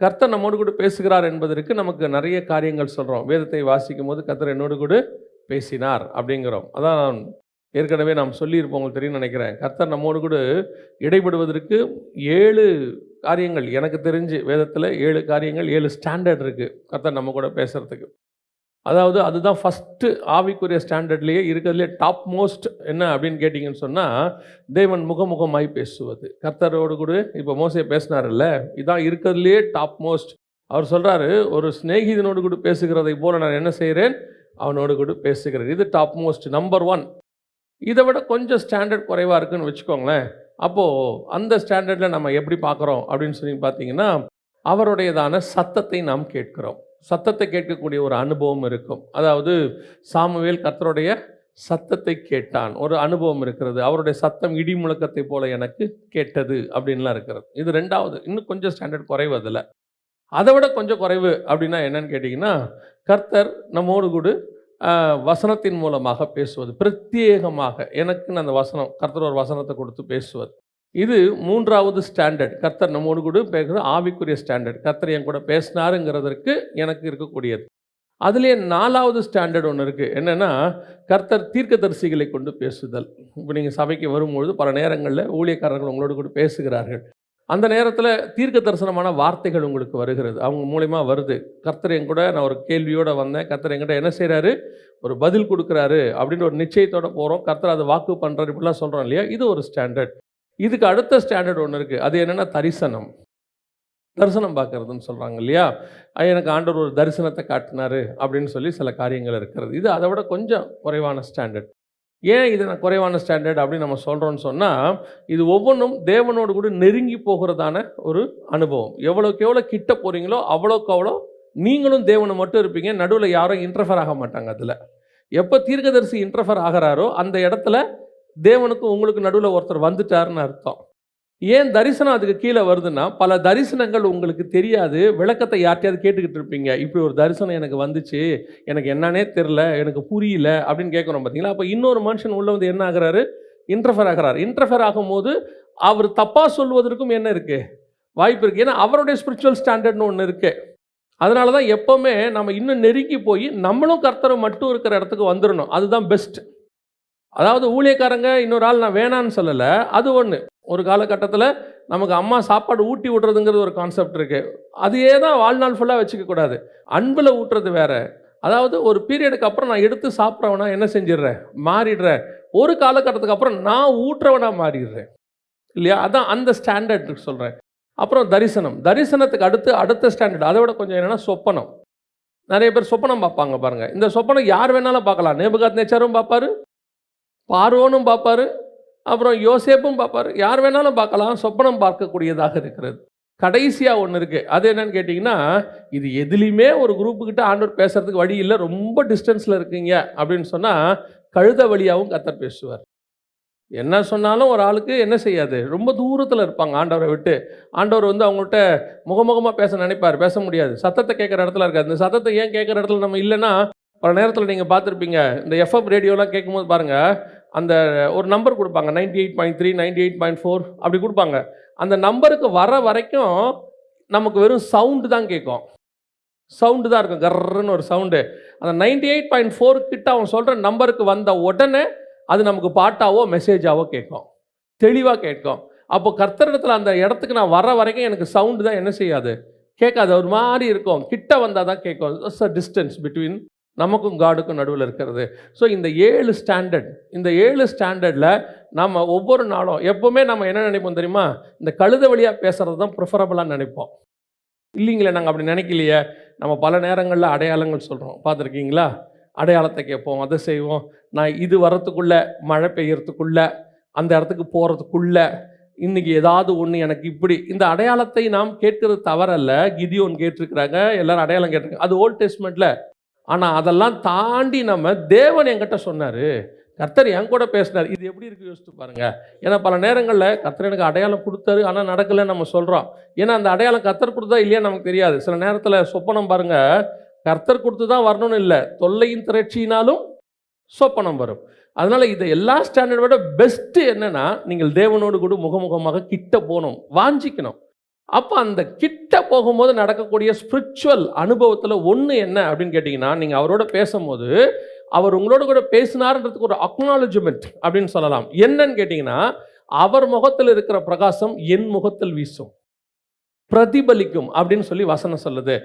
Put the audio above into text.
கர்த்தர் நம்மோடு கூட பேசுகிறார் என்பதற்கு நமக்கு நிறைய காரியங்கள் சொல்கிறோம் வேதத்தை வாசிக்கும் போது கர்த்தர் என்னோடு கூட பேசினார் அப்படிங்கிறோம். அதான் நான் ஏற்கனவே நாம் சொல்லியிருப்போம் உங்களுக்கு தெரியும் நினைக்கிறேன். கர்த்தர் நம்மோடு கூட இடைபடுவதற்கு ஏழு காரியங்கள் எனக்கு தெரிஞ்சு வேதத்தில் ஏழு காரியங்கள் ஏழு ஸ்டாண்டர்ட் இருக்குது கர்த்தர் நம்ம கூட பேசுகிறதுக்கு அதாவது அதுதான் ஃபஸ்ட்டு ஆவிக்குரிய ஸ்டாண்டர்ட்லேயே இருக்கிறதுலே டாப் மோஸ்ட் என்ன அப்படின்னு கேட்டிங்கன்னு சொன்னால் தேவன் முகமுகமாய் பேசுவது. கர்த்தரோடு கூட இப்போ மோசே பேசினார்ல இதான் இருக்கிறதுலே டாப் மோஸ்ட் அவர் சொல்கிறாரு ஒரு சிநேகிதனோடு கூட பேசுகிறதை போல் நான் என்ன செய்கிறேன்? அவனோடு கூட பேசுகிறேன். இது டாப் மோஸ்ட் நம்பர் ஒன் இதை விட கொஞ்சம் ஸ்டாண்டர்ட் குறைவாக இருக்குன்னு வச்சுக்கோங்களேன். அப்போது அந்த ஸ்டாண்டர்டில் நம்ம எப்படி பார்க்குறோம் அப்படின்னு சொல்லி பார்த்தீங்கன்னா அவருடையதான சத்தத்தை நாம் கேட்கிறோம். சத்தத்தை கேட்கக்கூடிய ஒரு அனுபவம் இருக்கும். அதாவது சாமுவேல் கர்த்தருடைய சத்தத்தை கேட்டான். ஒரு அனுபவம் இருக்கிறது. அவருடைய சத்தம் இடி முழக்கத்தை போல எனக்கு கேட்டது அப்படின்லாம் இருக்கிறது. இது ரெண்டாவது. இன்னும் கொஞ்சம் ஸ்டாண்டர்ட் குறைவு அதில். அதை விட கொஞ்சம் குறைவு அப்படின்னா என்னன்னு கேட்டிங்கன்னா கர்த்தர் நம்மோடு கூட வசனத்தின் மூலமாக பேசுவது. பிரத்யேகமாக. எனக்குன்னு அந்த வசனம் கர்த்தர் ஒரு வசனத்தை கொடுத்து பேசுவது. இது மூன்றாவது ஸ்டாண்டர்ட் கர்த்தர் நம்மோடு கூட பேசுறது ஆவிக்குரிய ஸ்டாண்டர்ட் கர்த்தர் என் கூட பேசினாருங்கிறதற்கு எனக்கு இருக்கக்கூடியது. அதுலேயே நாலாவது ஸ்டாண்டர்ட் ஒன்று இருக்குது என்னென்னா கர்த்தர் தீர்க்கதரிசிகளை கொண்டு பேசுதல். இப்போ நீங்கள் சபைக்கு வரும்பொழுது பல நேரங்களில் ஊழியக்காரர்கள் உங்களோடு கூட பேசுகிறார்கள். அந்த நேரத்தில் தீர்க்க தரிசனமான வார்த்தைகள் உங்களுக்கு வருகிறது. அவங்க மூலயமா வருது. கர்த்தர் என் கூட நான் ஒரு கேள்வியோடு வந்தேன். கர்த்தர் என்கிட்ட என்ன செய்கிறாரு ஒரு பதில் கொடுக்குறாரு. அப்படின்னு ஒரு நிச்சயத்தோட போகிறோம் கர்த்தர் அதை வாக்கு பண்ணுறாரு இப்படிலாம் சொல்கிறோம் இல்லையா? இது ஒரு ஸ்டாண்டர்ட் இதுக்கு அடுத்த ஸ்டாண்டர்ட் ஒன்று இருக்குது அது என்னென்னா தரிசனம். தரிசனம் பார்க்கறதுன்னு சொல்கிறாங்க இல்லையா? எனக்கு ஆண்டவர் ஒரு தரிசனத்தை காட்டினாரு அப்படின்னு சொல்லி சில காரியங்கள் இருக்கிறது. இது அதை விட கொஞ்சம் குறைவான ஸ்டாண்டர்ட் ஏன் இது நான் குறைவான ஸ்டாண்டர்ட் அப்படின்னு நம்ம சொல்கிறோன்னு சொன்னால் இது ஒவ்வொன்றும் தேவனோடு கூட நெருங்கி போகிறதான ஒரு அனுபவம். எவ்வளோக்கு எவ்வளோ கிட்ட போகிறீங்களோ அவ்வளோக்கு அவ்வளோ நீங்களும் தேவனை மட்டும் இருப்பீங்க. நடுவில் யாரும் இன்டர்ஃபர் ஆக மாட்டாங்க அதில். எப்போ தீர்க்கதரிசி இன்டர்ஃபர் ஆகிறாரோ அந்த இடத்துல தேவனுக்கும் உங்களுக்கு நடுவில் ஒருத்தர் வந்துட்டாருன்னு அர்த்தம். ஏன் தரிசனம் அதுக்கு கீழே வருதுன்னா பல தரிசனங்கள் உங்களுக்கு தெரியாது விளக்கத்தை யார்ட்டையாவது கேட்டுக்கிட்டு இருப்பீங்க. இப்படி ஒரு தரிசனம் எனக்கு வந்துச்சு எனக்கு என்னன்னே தெரில எனக்கு புரியல அப்படின்னு கேட்குறோம் பார்த்தீங்களா அப்போ இன்னொரு மனுஷன் உள்ள வந்து என்ன ஆகிறாரு? இன்டர்ஃபர் ஆகிறார். இன்டர்ஃபர் ஆகும்போது அவர் தப்பாக சொல்வதற்கும் என்ன இருக்குது வாய்ப்பு இருக்குது ஏன்னா அவருடைய ஸ்பிரிச்சுவல் ஸ்டாண்டர்ட்னு ஒன்று இருக்குது அதனால தான் எப்போவுமே நம்ம இன்னும் நெருங்கி போய் நம்மளும் கர்த்தரை மட்டும் இருக்கிற இடத்துக்கு வந்துடணும் அதுதான் பெஸ்ட் அதாவது ஊழியக்காரங்க இன்னொரு ஆள் நான் வேணான்னு சொல்லலை அது ஒன்று ஒரு காலகட்டத்தில் நமக்கு அம்மா சாப்பாடு ஊட்டி விட்றதுங்கிறது ஒரு கான்செப்ட் இருக்குது அதையே தான் வாழ்நாள் ஃபுல்லாக வச்சுக்கக்கூடாது அன்பில் ஊட்டுறது வேறு. அதாவது ஒரு பீரியடுக்கு அப்புறம் நான் எடுத்து சாப்பிட்றவனா என்ன செஞ்சிடுறேன்? மாறிடுறேன். ஒரு காலகட்டத்துக்கு அப்புறம் நான் ஊட்டுறவனா மாறிடுறேன். இல்லையா? அதான் அந்த ஸ்டாண்டர்ட் சொல்கிறேன் அப்புறம் தரிசனம். தரிசனத்துக்கு அடுத்து அடுத்த ஸ்டாண்டர்ட் அதை விட கொஞ்சம் என்னென்னா சொப்பனம். நிறைய பேர் சொப்பனம் பார்ப்பாங்க பாருங்கள் இந்த சொப்பனம் யார் வேணாலும் பார்க்கலாம். நேபுகாத் நேச்சாரும் பார்ப்பாரு பார்வோனும் பார்ப்பாரு அப்புறம் யோசேப்பும் பார்ப்பார். யார் வேணாலும் பார்க்கலாம் சொப்பனம் பார்க்கக்கூடியதாக இருக்கிறது. கடைசியாக ஒன்று இருக்குது அது என்னன்னு கேட்டிங்கன்னா இது எதுலேயுமே ஒரு குரூப்புக்கிட்ட ஆண்டவர் பேசுகிறதுக்கு வழி இல்லை ரொம்ப டிஸ்டன்ஸில் இருக்கீங்க அப்படின்னு சொன்னால் கழுத வழியாகவும் கத்தர் பேசுவார். என்ன சொன்னாலும் ஒரு ஆளுக்கு என்ன செய்யாது? ரொம்ப தூரத்தில் இருப்பாங்க ஆண்டவரை விட்டு. ஆண்டவர் வந்து அவங்கள்ட்ட முகமுகமாக பேச நினைப்பார் பேச முடியாது. சத்தத்தை கேட்குற இடத்துல இருக்காது. இந்த சத்தத்தை ஏன் கேட்குற இடத்துல நம்ம இல்லைன்னா பல நேரத்தில் நீங்கள் பார்த்துருப்பீங்க இந்த எஃப்எம் ரேடியோலாம் கேட்கும்போது பாருங்கள் அந்த ஒரு நம்பர் கொடுப்பாங்க. Ninety eight point three ninety eight point four அப்படி கொடுப்பாங்க. அந்த நம்பருக்கு வர வரைக்கும் நமக்கு வெறும் சவுண்டு தான் கேட்கும். சவுண்டு தான் இருக்கும். கர்ன்னு ஒரு சவுண்டு அந்த நைன்டி எயிட் பாயிண்ட் ஃபோர் கிட்ட அவன் சொல்கிற நம்பருக்கு வந்த உடனே அது நமக்கு பாட்டாவோ மெசேஜாவோ கேட்கும். தெளிவாக கேட்கும். அப்போ கர்த்தரிடத்தில் அந்த இடத்துக்கு நான் வர வரைக்கும் எனக்கு சவுண்டு தான் என்ன செய்யாது? கேட்காது. ஒரு மாதிரி இருக்கும். கிட்ட வந்தால் தான் கேட்கும். இட்ஸ் அ டிஸ்டன்ஸ் பிட்வீன் நமக்கும் காடுக்கும் நடுவில் இருக்கிறது. ஸோ இந்த ஏழு ஸ்டாண்டர்ட் இந்த ஏழு ஸ்டாண்டர்டில் நம்ம ஒவ்வொரு நாளும் எப்போவுமே நம்ம என்ன நினைப்போம் தெரியுமா? இந்த கழுத வழியாக பேசுகிறது தான் ப்ரிஃபரபுளாக நினைப்போம். இல்லைங்களே நாங்கள் அப்படி நினைக்கலையே. நம்ம பல நேரங்களில் அடையாளங்கள் சொல்கிறோம் பார்த்துருக்கீங்களா? அடையாளத்தை கேட்போம் அதை செய்வோம். நான் இது வரத்துக்குள்ளே மழை பெய்யறதுக்குள்ளே அந்த இடத்துக்கு போகிறதுக்குள்ளே இன்றைக்கி ஏதாவது ஒன்று எனக்கு இப்படி. இந்த அடையாளத்தை நாம் கேட்கறது தவறல்ல. கிதியோன் கேட்டிருக்கிறாங்க எல்லாரும் அடையாளம் கேட்டிருக்காங்க. அது ஓல்ட் டெஸ்ட்மெண்ட்டில் ஆனால் அதெல்லாம் தாண்டி நம்ம தேவன் என்கிட்ட சொன்னார். கர்த்தர் என் கூட பேசினார். இது எப்படி இருக்கு யோசித்து பாருங்க. ஏன்னா பல நேரங்களில் கர்த்தர் எனக்கு அடையாளம் கொடுத்தாரு. ஆனால் நடக்கலைன்னு நம்ம சொல்கிறோம் ஏன்னா அந்த அடையாளம் கர்த்தர் கொடுத்தா இல்லையா நமக்கு தெரியாது. சில நேரத்தில் சொப்பனம் பாருங்க. கர்த்தர் கொடுத்து தான் வரணும்னு இல்லை. தொல்லையின் திரட்சியினாலும் சொப்பனம் வரும். அதனால் இதை எல்லா ஸ்டாண்டர்டை விட பெஸ்ட்டு என்னென்னா நீங்கள் தேவனோடு கூட முகமுகமாக கிட்ட போகணும். வாஞ்சிக்கணும். அப்போ அந்த கிட்ட கிட்ட போகும்போது நடக்கக்கூடிய ஸ்பிரிச்சுவல் அனுபவத்தில் ஒன்று என்ன அப்படின்னு கேட்டிங்கன்னா நீங்கள் அவரோட பேசும்போது அவர் உங்களோட கூட பேசினார்ன்றதுக்கு ஒரு அக்னாலஜ்மெண்ட் அப்படின்னு சொல்லலாம். என்னன்னு கேட்டிங்கன்னா அவர் முகத்தில் இருக்கிற பிரகாசம் என் முகத்தில் வீசும். பிரதிபலிக்கும் அப்படின்னு சொல்லி வசனம் சொல்லுது.